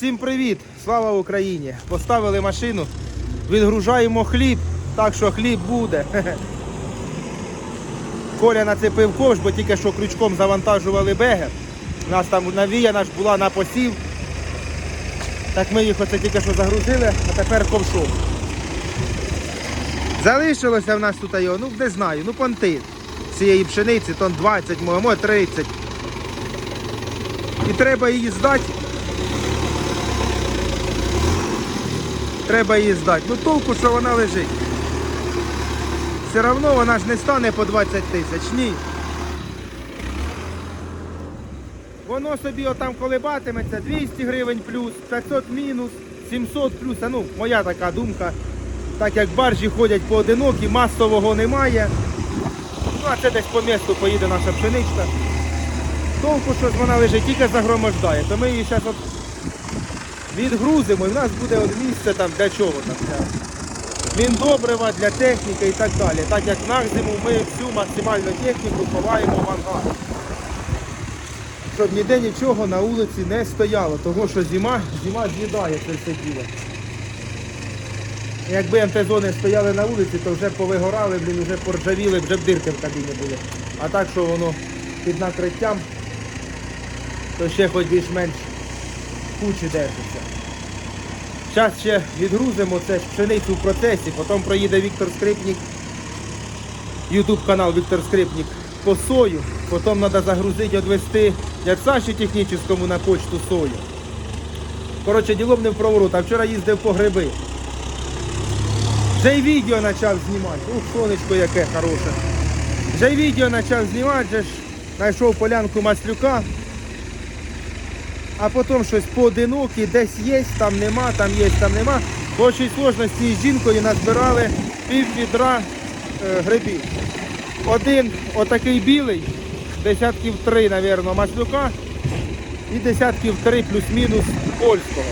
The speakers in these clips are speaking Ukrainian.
Всім привіт! Слава Україні! Поставили машину, відгружаємо хліб, так що хліб буде. Коля нацепив ковш, бо тільки що крючком завантажували бегер. У нас там навіяна ж була на посів. Так ми їх оце тільки що загрузили, а тепер ковшом. Залишилося в нас тут його, ну не знаю, ну понти цієї пшениці, тон 20, може 30. І треба її здати. Треба її здати. Ну толку, що вона лежить. Все одно вона ж не стане по 20 тисяч, ні. Воно собі отам колебатиметься 200 гривень плюс, 500 мінус, 700 плюс. А ну, моя така думка. Так як баржі ходять поодинокі, масового немає. Ну, а це десь по місту поїде наша пшеничка. Толку, що вона лежить, тільки загромождає. То ми її зараз от відгрузимо і в нас буде місце там для чого там. Для міндобрива, для техніки і так далі. Так як на зиму ми всю максимальну техніку ховаємо в ангар. Щоб ніде нічого на вулиці не стояло, тому що зима, зима з'їдає це все діло. Якби МТ-зони стояли на вулиці, то вже повигорали, блін, вже поржавіли, вже б дирки в кабіні були. А так, що воно під накриттям, то ще хоч більш-менш кучі держиться. Зараз ще відгрузимо це пшеницю в процесі, потім проїде Віктор Скрипник, Ютуб канал Віктор Скрипник по сою, потім треба загрузити, відвести як Саші технічному на почту сою. Коротше, ділом не в проворот, а вчора їздив по гриби. Вже й відео почав знімати. Ух, сонечко яке хороше. Вже й відео почав знімати, вже ж знайшов полянку маслюка. А потім щось поодинокі, десь є, там нема, там є, там нема. По общій сложності з жінкою назбирали пів відра е, грибів. Один отакий білий, десятків три, мабуть, маслюка і десятків три плюс-мінус польського.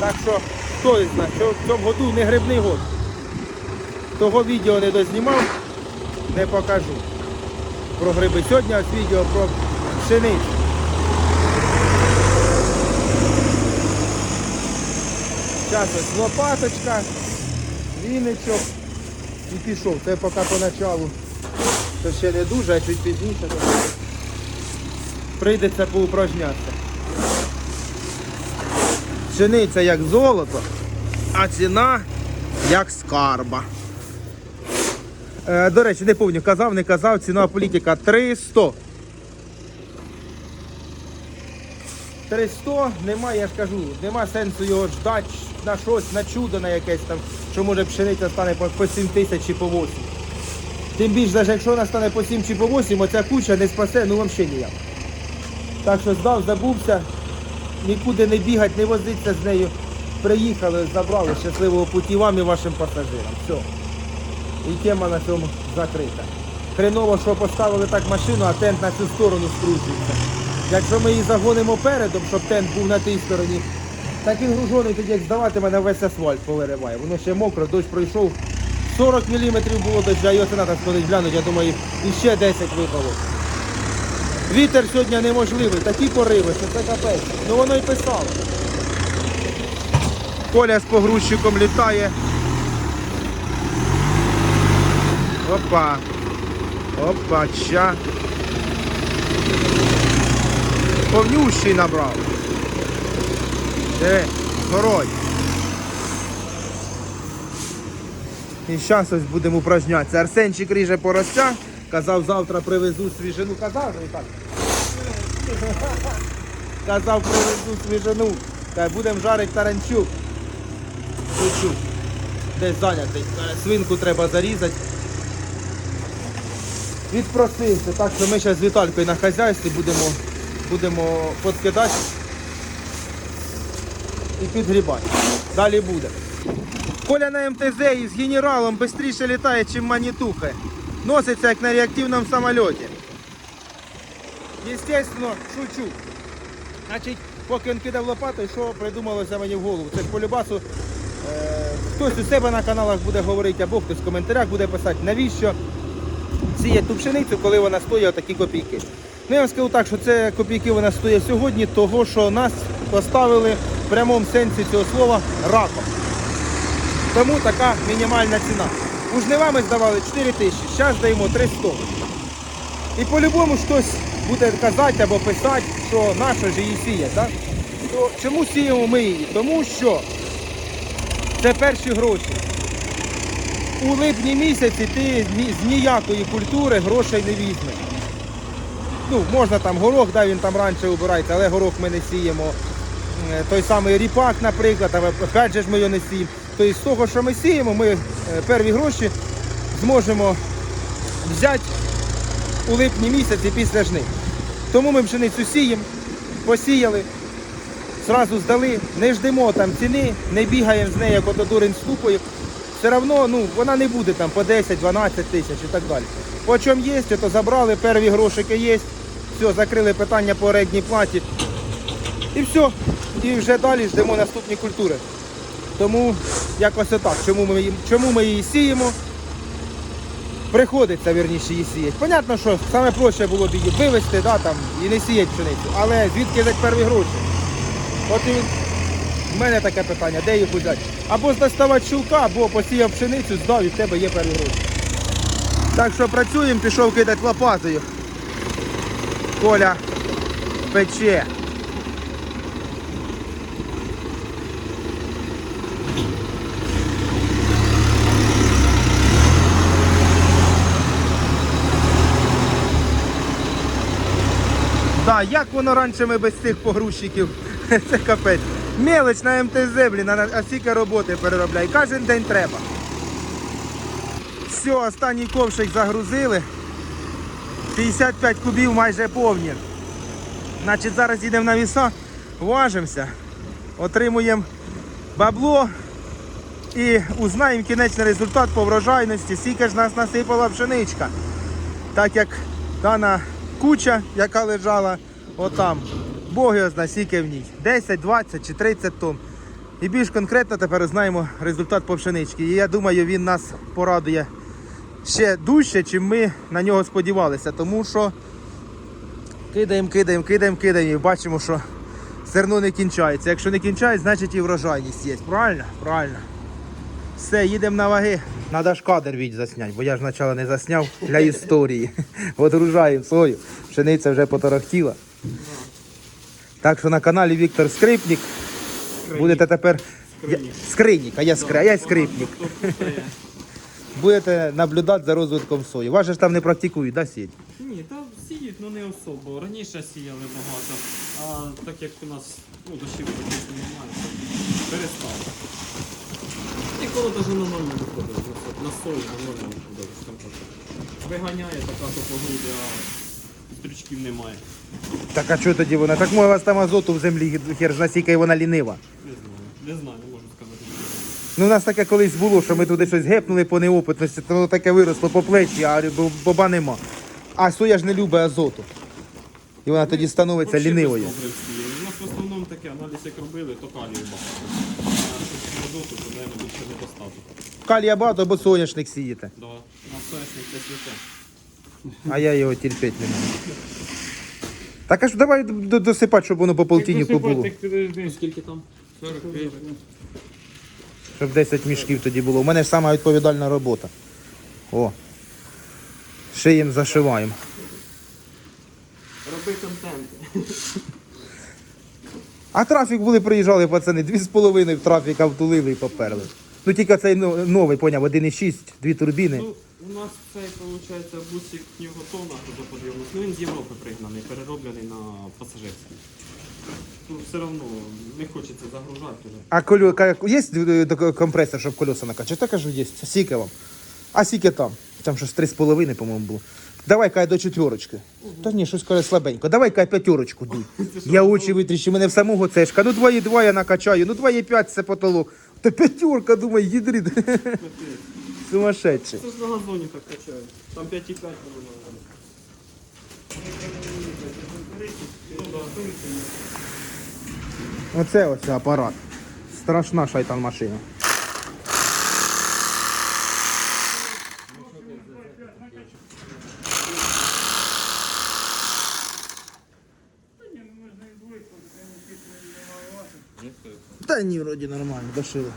Так що, хто із нас, що в цьому году не грибний год. Того відео не дознімав, не покажу. Про гриби. Сьогодні ось відео про пшеницю. Зараз ось лопаточка, віничок і пішов. Це поки поначалу. Це ще не дуже, а чуть пізніше. то Прийдеться поупражнятися. Пшениця як золото, а ціна як скарба. Е, до речі, не пам'ятаю, казав, не казав, ціна політика 300. 300 немає, я ж кажу, нема сенсу його ждати на щось, на чудо на якесь там, що може пшениця стане по, по 7 тисяч чи по 8. Тим більше, навіть якщо вона стане по 7 чи по 8, оця куча не спасе, ну взагалі ніяк. Так що здав, забувся, нікуди не бігати, не возитися з нею. Приїхали, забрали щасливого путі вам і вашим пасажирам. Все. І тема на цьому закрита. Хреново, що поставили так машину, а тент на цю сторону скручується. Якщо ми її загонимо передом, щоб тент був на тій стороні, так він гружений тоді як здаватиме на весь асфальт повириває. Воно ще мокро, дощ пройшов. 40 мм було дощу, а його це треба сходить глянути, я думаю, і ще 10 випало. Вітер сьогодні неможливий, такі пориви, що це капець. Ну воно й писало. Коля з погрузчиком літає. Опа. Опа, ча. Повнющий набрав. Диви, горой. І зараз ось будемо упражнятися. Арсенчик ріже поросця. Казав, завтра привезу свіжину. Казав же так. Казав, привезу свіжину. Та будемо жарити таранчук. Чуть-чуть. Десь зайнятий. Свинку треба зарізати. Відпросився. Так що ми зараз з Віталькою на хазяйстві будемо, будемо подкидати і підгрібати. Далі буде. Коля на МТЗ із генералом швидше літає, ніж манітуха. Носиться як на реактивному самольоті. Естественно, шучу. Значить, поки він кидав лопатою, що придумалося мені в голову? Це ж по е, хтось у себе на каналах буде говорити, або хтось в коментарях буде писати, навіщо сіє ту пшеницю, коли вона стоїть отакі копійки. Ну я вам скажу так, що це копійки вона стоїть сьогодні, того що нас поставили в прямому сенсі цього слова раком. Тому така мінімальна ціна. У жнива ми здавали 4 тисячі, зараз даємо 300. І по-любому хтось буде казати або писати, що наша ж її сіє. Так? То чому сіємо ми її? Тому що це перші гроші. У липні місяці ти з ніякої культури грошей не візьмеш. Ну, можна там горох, да, він там раніше убирається, але горох ми не сіємо. Е, Той самий ріпак, наприклад, а опять же ж ми його не сіємо. Тобто з того, що ми сіємо, ми е, перві гроші зможемо взяти у липні місяці після жнив. Тому ми пшеницю сіємо, посіяли, зразу здали, не ждемо там ціни, не бігаємо з нею, як ото дурень лупою. Все одно ну, вона не буде там по 10-12 тисяч і так далі. По чому є, то забрали, перві грошики є, все, закрили питання по орендній платі. І все. І вже далі ждемо наступні культури. Тому якось отак. Чому ми, чому ми її сіємо? Приходиться вірніше її сіяти. Понятно, що саме проще було б її вивезти да, там, і не сіяти пшеницю. Але звідки взяти перві гроші? От і в мене таке питання, де їх взяти? Або доставати щулка, або посіяв пшеницю, здав і в тебе є перві гроші. Так що працюємо, пішов кидати лопатою. Коля пече. Да, як воно раніше ми без цих погрузчиків? Це капець. Мелоч на МТЗ, блін, а, стільки роботи переробляє. Кожен день треба. Все, останній ковшик загрузили. 55 кубів майже повні. Значить, зараз їдемо на віса, важимося, отримуємо бабло і узнаємо кінечний результат по врожайності, скільки ж нас насипала пшеничка. Так як дана куча, яка лежала отам, Бог його знає, скільки в ній. 10, 20 чи 30 тонн. І більш конкретно тепер знаємо результат по пшеничці. І я думаю, він нас порадує ще дужче, чим ми на нього сподівалися. Тому що кидаємо, кидаємо, кидаємо, кидаємо і бачимо, що зерно не кінчається. Якщо не кінчається, значить і врожайність є. Правильно? Правильно. Все, їдемо на ваги. Надо ж кадр відь засняти, бо я ж спочатку не засняв для історії. Одгружаємо сою. Пшениця вже поторохтіла. Так що на каналі Віктор Скрипник будете тепер. Скринік, а я, скри... а я скрипник. Будете наблюдати за розвитком сої. Вас же ж там не практикують, да, сіять? Ні, та сіють, ну не особо. Раніше сіяли багато, а так як у нас ну, дощів практично немає, перестали. Ніколи навіть на нормально не виходить. На сою на нормально виходить. Там так виганяє така то погруди, а стрічків немає. Так а що тоді вона? Так може у вас там азоту в землі хер зна скільки і вона лінива. Не знаю. Не знаю, не можу сказати. Ну, у нас таке колись було, що ми туди щось гепнули по неопитності, то воно таке виросло по плечі, а боба нема. А соя ж не любить азоту. І вона тоді становиться Вообще лінивою. без добрив сіяли. У нас в основному таке, аналіз як робили, то калію багато. А щоб азоту, то, мабуть, більше недостаток. Калія багато, бо соняшник сієте. Да. На соняшник це святе. А я його терпіти не можу. Так аж давай д- досипати, щоб воно по полтиннику було. Скільки там? 45. Щоб 10 мішків тоді було. У мене ж сама відповідальна робота. О. Шиєм зашиваємо. Роби контент. А трафік були, приїжджали пацани, дві з половиною в трафіка втулили і поперли. Ну тільки цей новий, поняв, 1,6, дві турбіни. Ну, у нас цей, виходить, бусик Ньюготона подйомник. Ну він з Європи пригнаний, перероблений на пасажирський. Ну, все одно не хочеться загружати вже. А колю, є е, компресор, щоб колеса накачати? Та кажу, є. Сіке вам. А сіке там. Там щось 3,5, по-моєму, було. Давай кай до четверочки. Та ні, щось каже слабенько. Давай кай п'ятерочку дуй. Я очі витріщу, мене в самого цешка. Ну 2,2 я накачаю, ну 2,5 це потолок. Та п'ятерка, думаю, їдрі. Сумасшедший. Це ж на газоні так качають. Там 5,5 не Ну, да. Оце ось апарат. Страшна шайтан машина. Та ні, вроді нормально, дошили.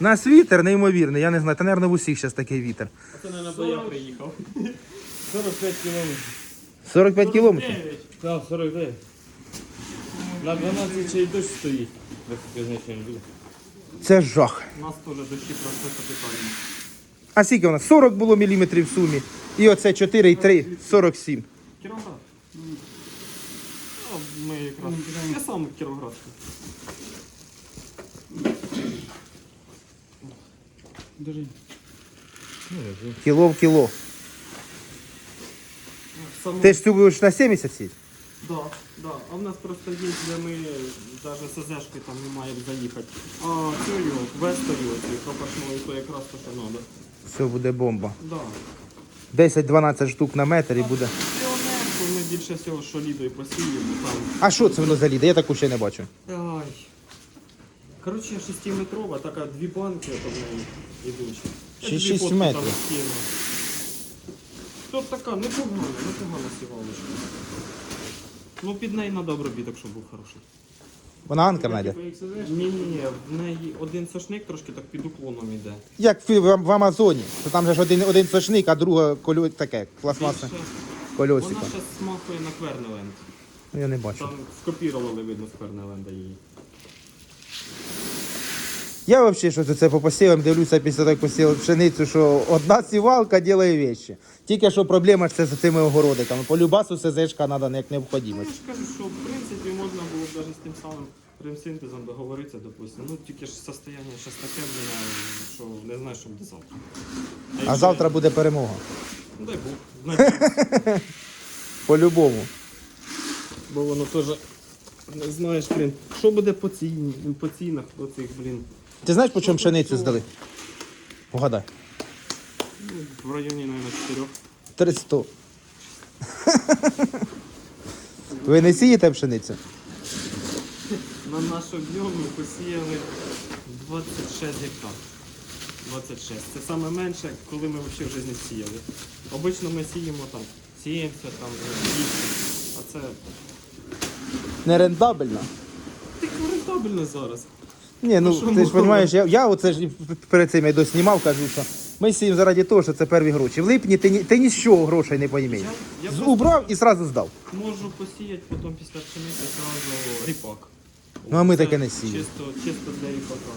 У нас вітер неймовірний, я не знаю, та, мабуть, в усіх зараз такий вітер. А це, мабуть, бо я приїхав. 45 кілометрів. 45 кілометрів. Так, 49. На 12 ще й дощ стоїть. Це жах. У нас теж дощі просто капітальні. А скільки у нас? 40 було міліметрів в сумі. І оце 4,3, 47. Кіровоград? Ми якраз. Я сам Кіровоградський. Держи. Кіло в кіло. Сам... Ти ж цю будеш на 70 сіть? Да, да. А в нас просто є, де ми навіть СЗшки там немає як заїхати. А цю вестою, пропашною, то якраз то, що треба. Все буде бомба. Да. 10-12 штук на метр і буде. Ми більше всього що лідою посіємо там. А що це воно за ліда? Я таку ще не бачу. Ай. Коротше, 6-метрова, така дві банки в неї ідучі. Я Ще дві шість фотки там метрів. скину. Тут така непогана, непогана сівалочка. Ну під неї треба обробіток, щоб був хороший. Вона анкер знайде. Ні, ні, ні, в неї один сошник трошки так під уклоном іде. Як в, в, в Амазоні. То там же ж один, один сошник, а друга колю таке, пластмасне Більше-. Вона зараз смахує на Квернеленд. Ну, Я не бачу. Там скопірували, видно, з Квернеленда її. Я взагалі що це по посівам дивлюся після того, посів пшеницю, що одна сівалка робить вещі. Тільки що проблема ж це з цими огородиками. По любасу СЗшка треба як необхідність. я ж кажу, що в принципі можна було б навіть з тим самим ремсинтезом договоритися, допустимо. Ну тільки ж состояння зараз таке, що не знаю, що буде завтра. А якщо- завтра буде перемога. Ну, Дай Бог. По-любому. Бо воно теж не знаєш, блін, що буде по ціні, по цінах по цих, блін. Ти знаєш, по чому пшеницю здали? Погадай. Ну, в районі, мабуть, 4. 300. Ви не сієте пшеницю? На нашу дню ми посіяли 26 гектар. 26. Це саме менше, коли ми взагалі в житті сіяли. Обично ми сіємо там 70, там 200, а це Нерентабельно. Рентабельно зараз. Ні, ну що ти ж розумієш, я, я оце ж перед цим я доснімав, кажу, що ми сіємо заради того, що це перві гроші. В липні ти, ні- ти ні з чого грошей не розумієш. Я, я просто Убрав і одразу здав. можу посіяти потім після пшениці одразу ріпак. Ну, а ми таке не сіємо. Чисто, чисто для ріпака.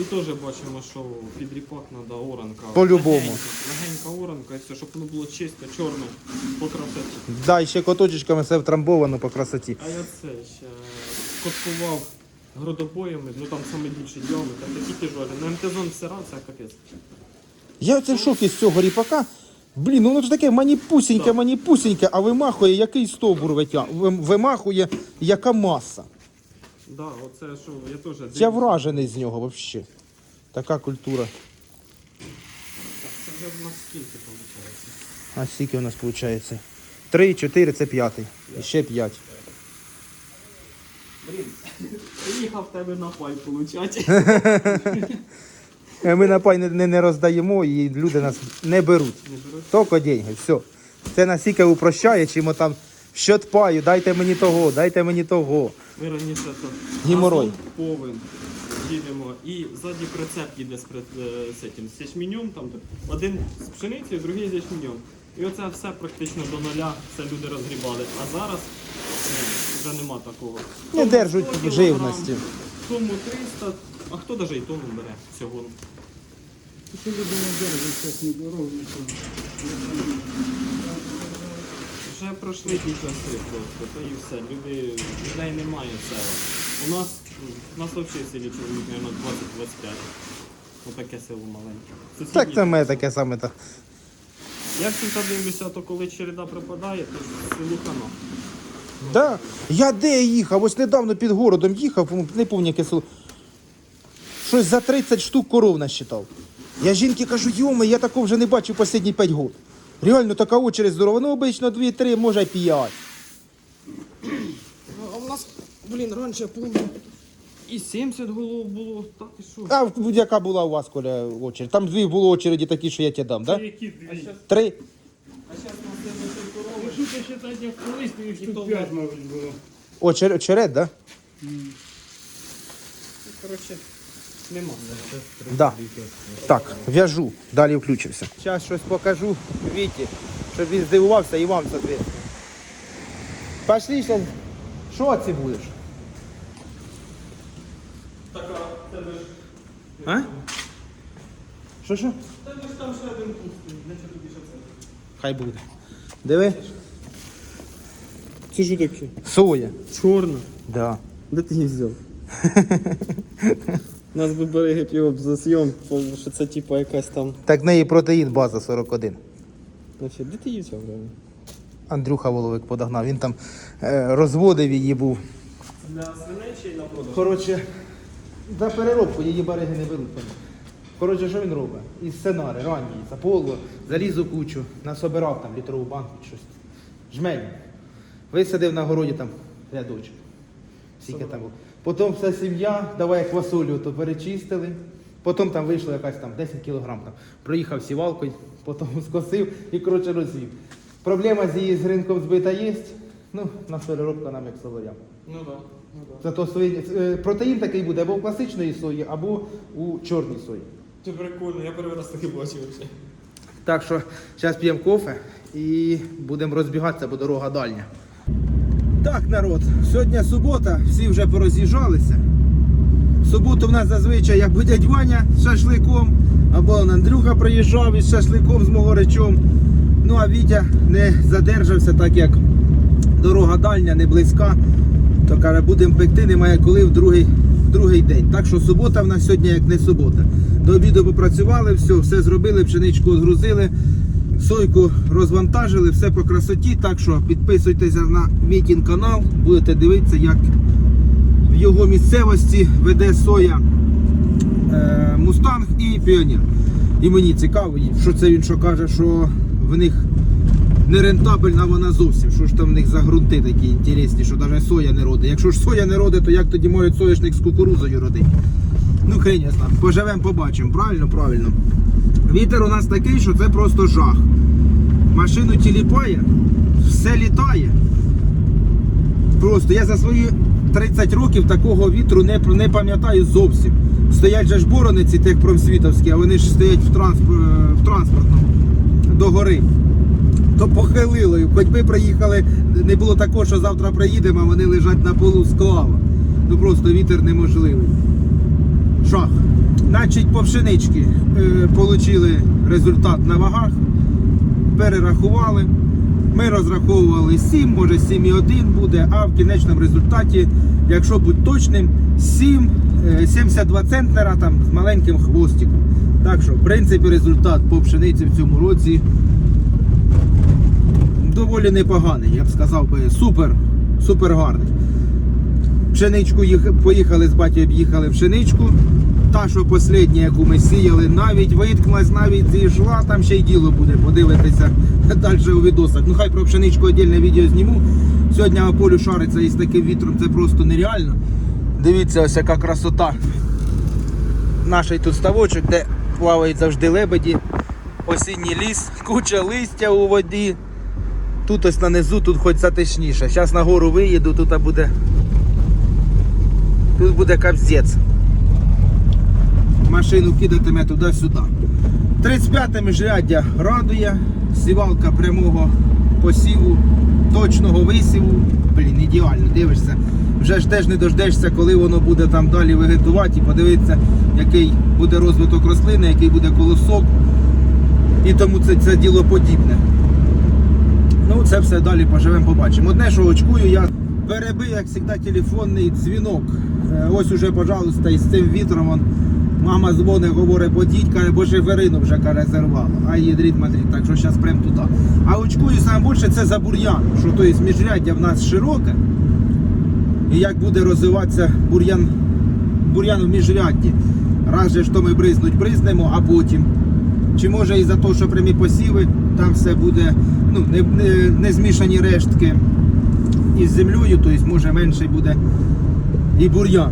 І теж бачимо, що під ріпак треба оранка. По-любому. Легенька, легенька оранка, і все, щоб воно було чисто, чорне, по красоті. Да, і ще коточечками все втрамбовано по красоті. А я це ще коткував гродобоями, ну там саме більший діаметр, такі тяжолі. На МТЗон сира, це капець. Я оце в шокі з цього ріпака. Блін, ну воно ж таке маніпусіньке, маніпусіньке, а вимахує, який стовбур витя... вим- вимахує, яка маса. Да, оце що, я теж Я вражений з нього взагалі. Така культура. Це вже в нас скільки виходить? А скільки у нас виходить? Три, чотири, це п'ятий. І ще п'ять. Приїхав тебе на пай получати. Е, Ми на пай не, не, роздаємо і люди нас не беруть. Не беруть. Тільки деньги, все. Це настільки упрощає, чим там щот паю, дайте мені того, дайте мені того. Ми раніше то Геморрой. газон повен їдемо і ззаді прицеп їде з, при- е, з, цим, з ячменем, там один з пшеницею, другий з ячменем. І оце все практично до нуля, все люди розгрібали. А зараз вже нема такого. Не Тому держать живності. Тому 300, а хто навіть і тонну бере всього. Що люди не держать, зараз не дорогу. Вже пройшли ті часи просто, то і все. Люди, людей немає цього. У нас, у нас взагалі в селі чоловік, мабуть, 20-25. Отаке село маленьке. Сусідні Так це ми таке саме. та- Я завжди дивлюся, то коли череда припадає, то село хана. Да. Я де їхав? Ось недавно під городом їхав, не пам'ятаю яке село. Щось за 30 штук коров насчитав. Я жінки кажу, йоми, я такого вже не бачив останні 5 років. Реально така очередь здорова. Ну, обично 2-3, може 5. А у нас, блін, раніше помню. І 70 голов було, так і що? А в- яка була у вас, Коля, очередь? Там дві було очереді такі, що я тебе дам, так? Да? Які дві? Три? А зараз у нас корови. Якщо як колись, то їх штук 5, мабуть, було. Очер- очеред, так? Да? Коротше, нема. Да. Так, в'яжу, далі включився. Зараз щось покажу Віті, щоб він здивувався і вам, соответственно. Пошли зараз. Що це будеш? Так, а тебе ж. Що що? Тебе ж там ще один пустий. Для чого тобі ще? Хай буде. Диви. Це що таке? Соя. Чорна. Да. Де ти її взяв? Нас би береги пів за зйомку, що це типа якась там. Так в неї протеїн база 41. Значить, де ти її взяв реально? Андрюха Воловик подогнав. Він там е, розводив її був. Для свиней чи на продаж? Коротше, за переробку її береги не беруть. Коротше, що він робить? Із сценари, ранній, заполо, заліз у кучу, насобирав там літрову банку чи щось. Жмень. Висадив на городі там рядочок. Скільки там було. Потім вся сім'я, давай квасолю, то перечистили. Потім там вийшло якась там 10 кілограм. Там. Проїхав сівалкою, потім скосив і коротше розвів. Проблема з її з ринком збита є. Ну, на переробка нам як солоям. Ну так. Ну, да. Зато свині... е, протеїн такий буде або у класичної сої, або у чорній сої. Це прикольно, я перший раз таки бачив. Так що зараз п'ємо кофе і будемо розбігатися, бо дорога дальня. Так, народ, сьогодні субота, всі вже пороз'їжджалися. В суботу в нас зазвичай як дядь Ваня з шашликом, або Андрюха приїжджав із шашликом з могоричом. Ну а Вітя не задержався, так як дорога дальня, не близька. То каже, будемо пекти, немає коли в другий, в другий день. Так що субота в нас сьогодні як не субота. До обіду попрацювали, все, все зробили, пшеничку згрузили, сойку розвантажили, все по красоті. Так що підписуйтеся на Вітін канал, будете дивитися, як в його місцевості веде соя е, Мустанг і Піонер. І мені цікаво, що це він що каже, що в них не рентабельна вона зовсім. Що ж там в них за ґрунти такі інтересні, що навіть соя не родить. Якщо ж соя не родить, то як тоді може соняшник з кукурузою родити? Ну, хрень я знаю. Поживемо, побачимо. Правильно, правильно. Вітер у нас такий, що це просто жах. Машину тіліпає, все літає. Просто я за свої 30 років такого вітру не, не пам'ятаю зовсім. Стоять же ж борониці тих промсвітовські, а вони ж стоять в, трансп... е, в транспортному до гори. То похилило. Хоч би приїхали, не було такого, що завтра приїдемо, а вони лежать на полу склава. Ну просто вітер неможливий. Жах. Значить, по пшенички е, отримали результат на вагах, перерахували. Ми розраховували 7, може 7,1 буде, а в кінечному результаті, якщо бути точним, 7, е, 72 центнера там з маленьким хвостиком. Так що, в принципі, результат по пшениці в цьому році доволі непоганий, я б сказав би, супер, супер гарний. Пшеничку їх, поїхали з батьком, об'їхали пшеничку. Та, що остання, яку ми сіяли, навіть виткнулась, навіть зійшла, там ще й діло буде, подивитися далі у відосах. Ну хай про пшеничку віддільне відео зніму. Сьогодні полю шариться із таким вітром, це просто нереально. Дивіться, ось яка красота. Наш тут ставочок, де плавають завжди лебеді. Осінній ліс, куча листя у воді. Тут ось на низу, тут хоч затишніше. Зараз на гору виїду, тут буде. Тут буде капзець. Машину кидатиме туди-сюди. 35 міжряддя радує, сівалка прямого посіву, точного висіву. Блін, ідеально, дивишся. Вже ж теж не дождешся, коли воно буде там далі вегетувати і подивитися, який буде розвиток рослини, який буде колосок. І тому це, це діло подібне. Ну, це все далі поживемо, побачимо. Одне, що очкую, я перебив, як завжди, телефонний дзвінок. Е, Ось уже, пожалуйста, із цим вітром мама дзвонить, говорить, подіть, каже, бо шиферину вже каже, зервало. А їдріть, мадріть, так що зараз прям туди. А очкую саме більше це за бур'ян, що то є міжряддя в нас широке. І як буде розвиватися бур'ян, бур'ян в міжрядді. Раз же що ми бризнуть, бризнемо, а потім. Чи може і за те, що прямі посіви, там все буде ну, не, не, не змішані рештки із землею, тобто може менше буде і бур'ян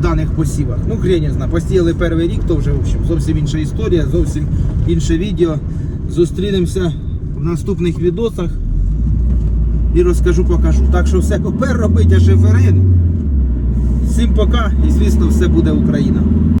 даних посівах. Ну, хрень я знаю, посіяли перший рік, то вже в общем, зовсім інша історія, зовсім інше відео. Зустрінемося в наступних відосах і розкажу, покажу. Так що все копер робить, а шиферин Всім пока і звісно все буде Україна.